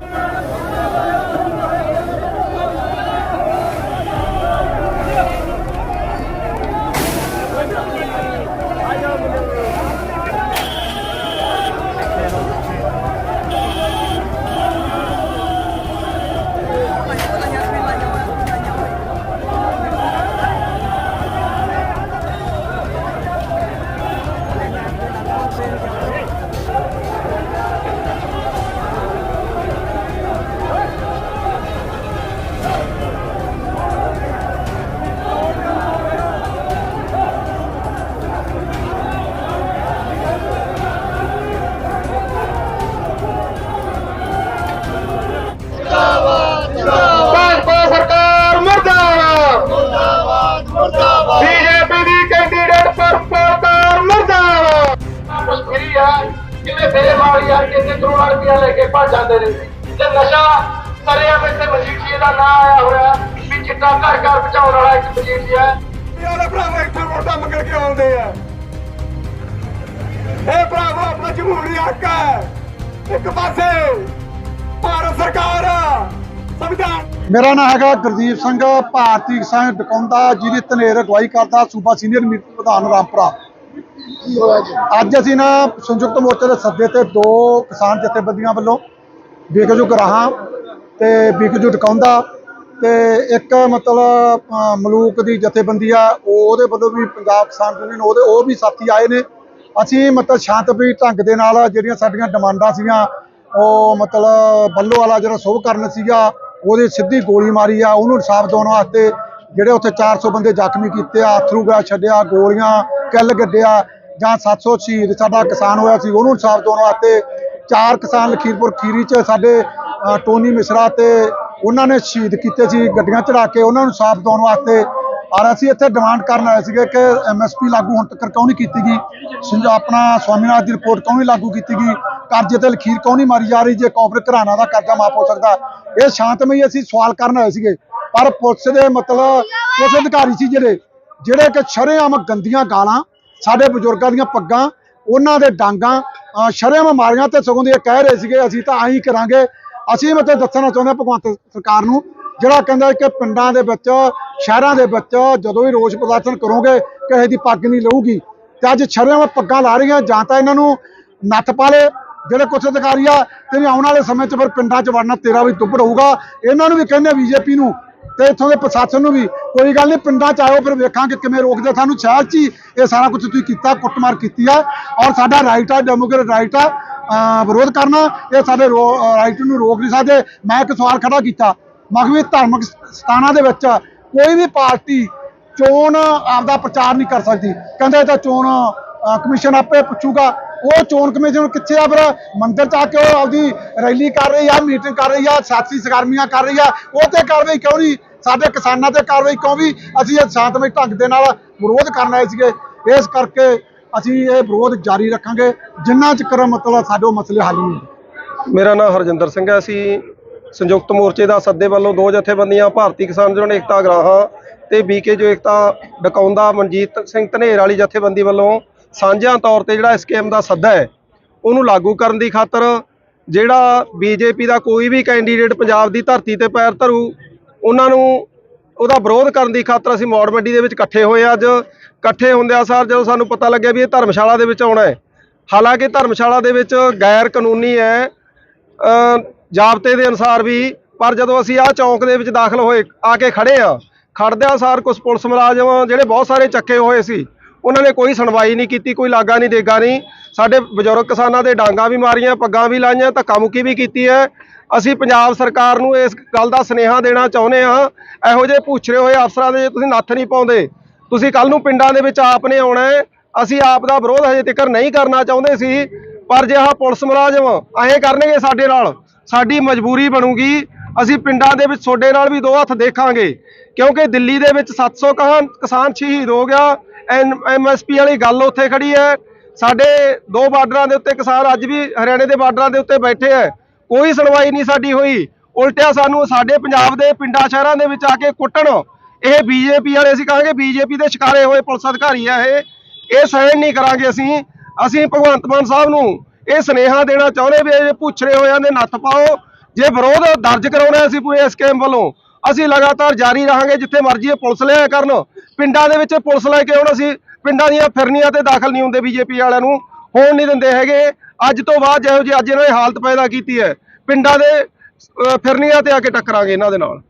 Bye. ਸਰਿਆ ਵਿੱਚ ਤੇ ਮਜੀਠੀਏ ਦਾ ਨਾਂ ਆਇਆ ਹੋਇਆ ਵੀ ਚਿੱਟਾ ਘਰ ਘਰ ਪਹੁੰਚਾਉਣ ਵਾਲਾ ਇੱਕ ਮਜੀਠੀਆ ਹੈ। ਯਾਰ ਭਰਾਵਾ ਇੱਥੇ ਵੋਟਾਂ ਮੰਗਣ ਕੇ ਆਉਂਦੇ ਆ? ਇਹ ਭਰਾਵਾ ਆਪਣਾ ਜਮਹੂਰੀ ਹੱਕ ਹੈ। ਇੱਕ ਪਾਸੇ ਭਾਰਤ ਸਰਕਾਰ ਸੰਵਿਧਾਨ। ਮੇਰਾ ਨਾਮ ਹੈਗਾ ਗੁਰਦੀਪ ਸਿੰਘ ਭਾਰਤੀ ਕਿਸਾਨ ਡਕੌਂਦਾ ਜਿਹਦੀ ਧਨੇਰ ਅਗਵਾਈ ਕਰਦਾ ਸੂਬਾ ਸੀਨੀਅਰ ਮੀਤ ਪ੍ਰਧਾਨ ਰਾਮਪੁਰਾ। ਅੱਜ ਅਸੀਂ ਨਾ ਸੰਯੁਕਤ ਮੋਰਚੇ ਦੇ ਸੱਦੇ ਤੇ ਦੋ ਕਿਸਾਨ ਜਥੇਬੰਦੀਆਂ ਵੱਲੋਂ ਵਿਕਜੂ ਗਰਾਹਾਂ ਤੇ ਵਿਕਜੂ ਡਕੌਂਦਾ ਤੇ ਇੱਕ ਮਤਲਬ ਮਲੂਕ ਦੀ ਜਥੇਬੰਦੀ ਆ, ਉਹ ਉਹਦੇ ਵੱਲੋਂ ਵੀ ਪੰਜਾਬ ਕਿਸਾਨ ਯੂਨੀਅਨ, ਉਹਦੇ, ਉਹ ਵੀ ਸਾਥੀ ਆਏ ਨੇ। ਅਸੀਂ ਮਤਲਬ ਸ਼ਾਂਤਮਈ ਢੰਗ ਦੇ ਨਾਲ ਜਿਹੜੀਆਂ ਸਾਡੀਆਂ ਡਿਮਾਂਡਾਂ ਸੀਗੀਆਂ, ਉਹ ਮਤਲਬ ਬੱਲੋ ਵਾਲਾ ਜਿਹੜਾ ਸ਼ੁਭ ਕਰਨ ਸੀਗਾ, ਉਹਦੇ ਸਿੱਧੀ ਗੋਲੀ ਮਾਰੀ ਆ, ਉਹਨੂੰ ਇਨਸਾਫ ਦਿਵਾਉਣ ਵਾਸਤੇ ਜਿਹੜੇ ਉੱਥੇ 400 ਬੰਦੇ ਜ਼ਖਮੀ ਕੀਤੇ ਆ ਅਥਰੂ ਗੈਸ ਛੱਡਿਆ, ਗੋਲੀਆਂ, ਕਿੱਲ ਗੱਡਿਆ, ਜਾਂ 700 ਸ਼ਹੀਦ ਸਾਡਾ ਕਿਸਾਨ ਹੋਇਆ ਸੀ, ਉਹਨੂੰ ਇਨਸਾਫ ਦਿਵਾਉਣ ਵਾਸਤੇ ਚਾਰ ਕਿਸਾਨ ਲਖੀਰਪੁਰ ਖੀਰੀ ਚ ਸਾਡੇ ਟੋਨੀ ਮਿਸ਼ਰਾ ਤੇ ਉਹਨਾਂ ਨੇ ਸ਼ਹੀਦ ਕੀਤੇ ਸੀ, ਗੱਡੀਆਂ ਚੜਾ ਕੇ ਉਹਨਾਂ ਨੂੰ ਸਾਫ਼ ਦਿਵਾਉਣ ਵਾਸਤੇ ਔਰ ਅਸੀਂ ਇੱਥੇ ਡਿਮਾਂਡ ਕਰਨ ਆਏ ਸੀਗੇ ਕਿ ਐਮਐਸਪੀ ਲਾਗੂ ਹੁਣ ਤੱਕ ਕਿਉਂ ਨਹੀਂ ਕੀਤੀ ਗਈ? ਸੰਜ- ਆਪਣਾ ਸਵਾਮੀਨਾਥ ਦੀ ਰਿਪੋਰਟ ਕਿਉਂ ਨਹੀਂ ਲਾਗੂ ਕੀਤੀ ਗਈ? ਕਰਜ਼ੇ ਤੇ ਲਖੀਰ ਕਿਉਂ ਨਹੀਂ ਮਾਰੀ ਜਾ ਰਹੀ ਜੇ ਕਾਰਪੋਰੇਟ ਘਰਾਣਾ ਦਾ ਕਰਜ਼ਾ ਮਾਫ ਹੋ ਸਕਦਾ? ਇਹ ਸ਼ਾਂਤਮਈ ਅਸੀਂ ਸਵਾਲ ਕਰਨ ਆਏ ਸੀਗੇ। ਪਰ ਪੁਲਿਸ ਦੇ ਮਤਲਬ ਪੁਲਿਸ ਅਧਿਕਾਰੀ ਸੀ ਜਿਹੜੇ ਜਿਹੜੇ ਕਿ ਸ਼ਰੇਆਮ ਗੰਦੀਆਂ ਗਾਲਾਂ, ਸਾਡੇ ਬਜ਼ੁਰਗਾਂ ਦੀਆਂ ਪੱਗਾਂ, ਉਹਨਾਂ ਦੇ ਡਾਂਗਾਂ ਸ਼ਰੇਆਮ ਮਾਰੀਆਂ ਤੇ ਸਗੋਂ ਦੀ ਇਹ ਕਹਿ ਰਹੇ ਸੀਗੇ, ਅਸੀਂ ਤਾਂ ਆਹੀ ਕਰਾਂਗੇ ਅਸੀਂ ਮਤਲਬ ਦੱਸਣਾ ਚਾਹੁੰਦੇ ਹਾਂ ਭਗਵੰਤ ਸਰਕਾਰ ਨੂੰ, ਜਿਹੜਾ ਕਹਿੰਦਾ ਕਿ ਪਿੰਡਾਂ ਦੇ ਵਿੱਚ, ਸ਼ਹਿਰਾਂ ਦੇ ਵਿੱਚ ਜਦੋਂ ਵੀ ਰੋਸ ਪ੍ਰਦਰਸ਼ਨ ਕਰੋਗੇ, ਕਿਸੇ ਦੀ ਪੱਗ ਨਹੀਂ ਲਊਗੀ। ਤੇ ਅੱਜ ਸ਼ਰੇਆਮ ਪੱਗਾਂ ਲਾ ਰਹੀਆਂ, ਜਾਂ ਤਾਂ ਇਹਨਾਂ ਨੂੰ ਨੱਥ ਪਾ ਲੇ ਜਿਹੜੇ ਕੁਛ ਅਧਿਕਾਰੀ ਆ, ਤੇ ਵੀ ਆਉਣ ਵਾਲੇ ਸਮੇਂ 'ਚ ਫਿਰ ਪਿੰਡਾਂ 'ਚ ਵੜਨਾ ਤੇਰਾ ਵੀ ਦੁੱਬੜ ਹੋਊਗਾ। ਇਹਨਾਂ ਨੂੰ ਵੀ ਕਹਿੰਦੇ ਬੀਜੇਪੀ ਨੂੰ, ਤੇ ਇੱਥੋਂ ਦੇ ਪ੍ਰਸ਼ਾਸਨ ਨੂੰ ਵੀ। ਕੋਈ ਗੱਲ ਨਹੀਂ, ਪਿੰਡਾਂ 'ਚ ਆਇਓ, ਫਿਰ ਵੇਖਾਂਗੇ ਕਿਵੇਂ ਰੋਕਦੇ ਸਾਨੂੰ ਸ਼ਹਿਰ 'ਚ ਹੀ ਇਹ ਸਾਰਾ ਕੁਝ ਤੁਸੀਂ ਕੀਤਾ, ਕੁੱਟਮਾਰ ਕੀਤੀ ਆ। ਔਰ ਸਾਡਾ ਰਾਈਟ ਆ ਡੈਮੋਕ੍ਰੇਟ ਰਾਈਟ ਆ। ਵਿਰੋਧ ਕਰਨਾ, ਇਹ ਸਾਡੇ ਰਾਈਟ ਨੂੰ ਰੋਕ ਨਹੀਂ ਸਕਦੇ। ਮੈਂ ਇੱਕ ਸਵਾਲ ਖੜਾ ਕੀਤਾ। ਮੈਂ ਵੀ ਧਾਰਮਿਕ ਸਥਾਨਾਂ ਦੇ ਵਿੱਚ ਕੋਈ ਵੀ ਪਾਰਟੀ ਚੋਣ ਆਪਦਾ ਪ੍ਰਚਾਰ ਨਹੀਂ ਕਰ ਸਕਦੀ। ਕਹਿੰਦੇ ਤਾਂ ਚੋਣ ਕਮਿਸ਼ਨ ਆਪੇ ਪੁੱਛੂਗਾ। ਉਹ ਚੋਣ ਕਮਿਸ਼ਨ ਕਿੱਥੇ ਆ ਫਿਰ? ਮੰਦਰ ਚ ਆ ਕੇ ਉਹ ਆਪਦੀ ਰੈਲੀ ਕਰ ਰਹੀ ਆ, ਮੀਟਿੰਗ ਕਰ ਰਹੀ ਆ ਸਿਆਸੀ ਸਰਗਰਮੀਆਂ ਕਰ ਰਹੀ ਆ। ਉਹ ਤੇ ਕਾਰਵਾਈ ਕਿਉਂ ਨਹੀਂ? ਸਾਡੇ ਕਿਸਾਨਾਂ ਤੇ ਕਾਰਵਾਈ ਕਿਉਂ ਵੀ ਅਸੀਂ ਇਹ ਸ਼ਾਂਤਮਈ ਢੰਗ ਦੇ ਨਾਲ ਵਿਰੋਧ ਕਰਨ ਆਏ ਸੀਗੇ। ਇਸ ਕਰਕੇ ਅਸੀਂ ਇਹ ਵਿਰੋਧ ਜਾਰੀ ਰੱਖਾਂਗੇ, ਜਿੰਨਾ ਚਿਰ ਮਤਲਬ ਸਾਡੇ ਮਸਲੇ ਹੱਲ ਨਹੀਂ ਮੇਰਾ ਨਾਮ ਹਰਜਿੰਦਰ ਸਿੰਘ ਹੈ, ਅਸੀਂ ਸੰਯੁਕਤ ਮੋਰਚੇ ਦਾ ਸੱਦੇ ਵੱਲੋਂ ਦੋ ਜਥੇਬੰਦੀਆਂ, ਭਾਰਤੀ ਕਿਸਾਨ ਯੂਨੀਅਨ ਏਕਤਾ ਗਰਾਹਾਂ ਤੇ ਬੀਕੇ ਜੋ ਏਕਤਾ ਡਕਾਉਂਦਾ ਮਨਜੀਤ ਸਿੰਘ ਧਨੇਰ ਵਾਲੀ ਜਥੇਬੰਦੀ ਵੱਲੋਂ ਸਾਂਝਿਆਂ ਤੌਰ ਤੇ ਜਿਹੜਾ ਇਸ ਸਕੀਮ ਦਾ ਸੱਦਾ ਹੈ, ਉਹਨੂੰ ਲਾਗੂ ਕਰਨ ਦੀ ਖਾਤਰ ਜਿਹੜਾ ਬੀਜੇਪੀ ਦਾ ਕੋਈ ਵੀ ਕੈਂਡੀਡੇਟ ਪੰਜਾਬ ਦੀ ਧਰਤੀ ਤੇ ਪੈਰ ਧਰੂ, ਉਹਨਾਂ ਨੂੰ ਉਹਦਾ ਵਿਰੋਧ ਕਰਨ ਦੀ ਖਾਤਰ ਅਸੀਂ ਮੌੜ ਮੰਡੀ ਦੇ ਵਿੱਚ ਇਕੱਠੇ ਹੋਏ ਅੱਜ। ਇਕੱਠੇ ਹੁੰਦਿਆਂ ਸਾਰ ਜਦੋਂ ਸਾਨੂੰ ਪਤਾ ਲੱਗਿਆ ਵੀ ਇਹ ਧਰਮਸ਼ਾਲਾ ਦੇ ਵਿੱਚ ਆਉਣਾ ਹੈ। ਹਾਲਾਂਕਿ ਧਰਮਸ਼ਾਲਾ ਦੇ ਵਿੱਚ ਗੈਰ ਕਾਨੂੰਨੀ ਹੈ ਜਾਬਤੇ ਦੇ ਅਨੁਸਾਰ ਵੀ, ਪਰ ਜਦੋਂ ਅਸੀਂ ਆਹ ਚੌਂਕ ਦੇ ਵਿੱਚ ਦਾਖਲ ਹੋਏ, ਆ ਕੇ ਖੜੇ ਆ ਖੜਦਿਆਂ ਸਾਰ ਕੁਝ ਪੁਲਿਸ ਮੁਲਾਜ਼ਮ, ਜਿਹੜੇ ਬਹੁਤ ਸਾਰੇ ਚੱਕੇ ਹੋਏ ਸੀ ਉਹਨਾਂ ਨੇ ਕੋਈ ਸੁਣਵਾਈ ਨਹੀਂ ਕੀਤੀ, ਕੋਈ ਲਾਗਾ ਨਹੀਂ, ਦੇਗਾ ਨਹੀਂ। ਸਾਡੇ ਬਜ਼ੁਰਗ ਕਿਸਾਨਾਂ ਦੇ ਡਾਂਗਾ ਵੀ ਮਾਰੀਆਂ, ਪੱਗਾਂ ਵੀ ਲਾਈਆਂ ਧੱਕਾ ਮੁੱਕੀ ਵੀ ਕੀਤੀ ਹੈ। ਅਸੀਂ ਪੰਜਾਬ ਸਰਕਾਰ ਨੂੰ ਇਸ ਗੱਲ ਦਾ ਸੁਨੇਹਾ ਦੇਣਾ ਚਾਹੁੰਦੇ ਹਾਂ। ਇਹੋ ਜਿਹੇ ਪੁੱਛਰੇ ਹੋਏ ਅਫਸਰਾਂ ਦੇ ਜੇ ਤੁਸੀਂ ਨੱਥ ਨਹੀਂ ਪਾਉਂਦੇ। ਤੁਸੀਂ ਕੱਲ ਨੂੰ ਪਿੰਡਾਂ ਦੇ ਵਿੱਚ ਆਪ ਨੇ ਆਉਣਾ ਅਸੀਂ ਆਪ ਦਾ ਵਿਰੋਧ ਹਜੇ ਤੱਕ ਨਹੀਂ ਕਰਨਾ ਚਾਹੁੰਦੇ ਸੀ, ਪਰ ਜੇ ਆਹ ਪੁਲਿਸ ਮੁਲਾਜ਼ਮ ਐਂ ਕਰਨਗੇ ਸਾਡੇ ਨਾਲ, ਸਾਡੀ ਮਜਬੂਰੀ ਬਣੂਗੀ। ਅਸੀਂ ਪਿੰਡਾਂ ਦੇ ਵਿੱਚ ਤੁਹਾਡੇ ਨਾਲ ਵੀ ਦੋ ਹੱਥ ਦੇਖਾਂਗੇ, ਕਿਉਂਕਿ ਦਿੱਲੀ ਦੇ ਵਿੱਚ 700 ਕਹਾਨ ਕਿਸਾਨ ਸ਼ਹੀਦ ਹੋ ਗਿਆ। ਐਮਐਸਪੀ ਵਾਲੀ ਗੱਲ ਉੱਥੇ ਖੜੀ ਹੈ। ਸਾਡੇ ਦੋ ਬਾਰਡਰਾਂ ਦੇ ਉੱਤੇ ਕਿਸਾਨ ਅੱਜ ਵੀ ਹਰਿਆਣੇ ਦੇ ਬਾਰਡਰਾਂ ਦੇ ਉੱਤੇ ਬੈਠੇ ਹੈ। ਕੋਈ ਸੁਣਵਾਈ ਨਹੀਂ ਸਾਡੀ ਹੋਈ। ਉਲਟਿਆ ਸਾਨੂੰ ਸਾਡੇ ਪੰਜਾਬ ਦੇ ਪਿੰਡਾਂ, ਸ਼ਹਿਰਾਂ ਦੇ ਵਿੱਚ ਆ ਕੇ ਕੁੱਟਣ। ਇਹ ਬੀਜੇਪੀ ਵਾਲੇ ਅਸੀਂ ਕਹਾਂਗੇ ਬੀਜੇਪੀ ਦੇ ਸ਼ਿਕਾਰੇ ਹੋਏ ਪੁਲਿਸ ਅਧਿਕਾਰੀ ਆ ਇਹ। ਇਹ ਸਹਿਣ ਨਹੀਂ ਕਰਾਂਗੇ ਅਸੀਂ। ਅਸੀਂ ਭਗਵੰਤ ਮਾਨ ਸਾਹਿਬ ਨੂੰ ਇਹ ਸੁਨੇਹਾ ਦੇਣਾ ਚਾਹੁੰਦੇ ਵੀ ਇਹ ਪੁੱਛਰੇ ਹੋਇਆਂ ਦੇ ਨੱਥ ਪਾਓ। ਜੇ ਵਿਰੋਧ ਦਰਜ ਕਰਾਉਣਾ ਅਸੀਂ ਪੂਰੇ ਸਕੇਮ ਵੱਲੋਂ ਅਸੀਂ ਲਗਾਤਾਰ ਜਾਰੀ ਰਹਾਂਗੇ ਜਿੱਥੇ ਮਰਜ਼ੀ ਇਹ ਪੁਲਿਸ ਲਿਆ ਕਰਨ। ਪਿੰਡਾਂ ਦੇ ਵਿੱਚ ਪੁਲਿਸ ਲੈ ਕੇ ਹੁਣ ਅਸੀਂ ਪਿੰਡਾਂ ਦੀਆਂ ਫਿਰਨੀਆਂ ਤੇ ਦਾਖਲ ਨਹੀਂ ਹੁੰਦੇ ਬੀਜੇਪੀ ਵਾਲਿਆਂ ਨੂੰ। ਹੋਣ ਨਹੀਂ ਦਿੰਦੇ ਹੈਗੇ। ਅੱਜ ਤੋਂ ਬਾਅਦ ਜਿਹੋ ਜਿਹੀ ਅੱਜ ਇਹਨਾਂ ਨੇ ਹਾਲਤ ਪੈਦਾ ਕੀਤੀ ਹੈ। ਪਿੰਡਾਂ ਦੇ ਫਿਰਨੀਆਂ ਤੇ ਆ ਕੇ ਟੱਕਰਾਂਗੇ ਇਹਨਾਂ ਦੇ ਨਾਲ।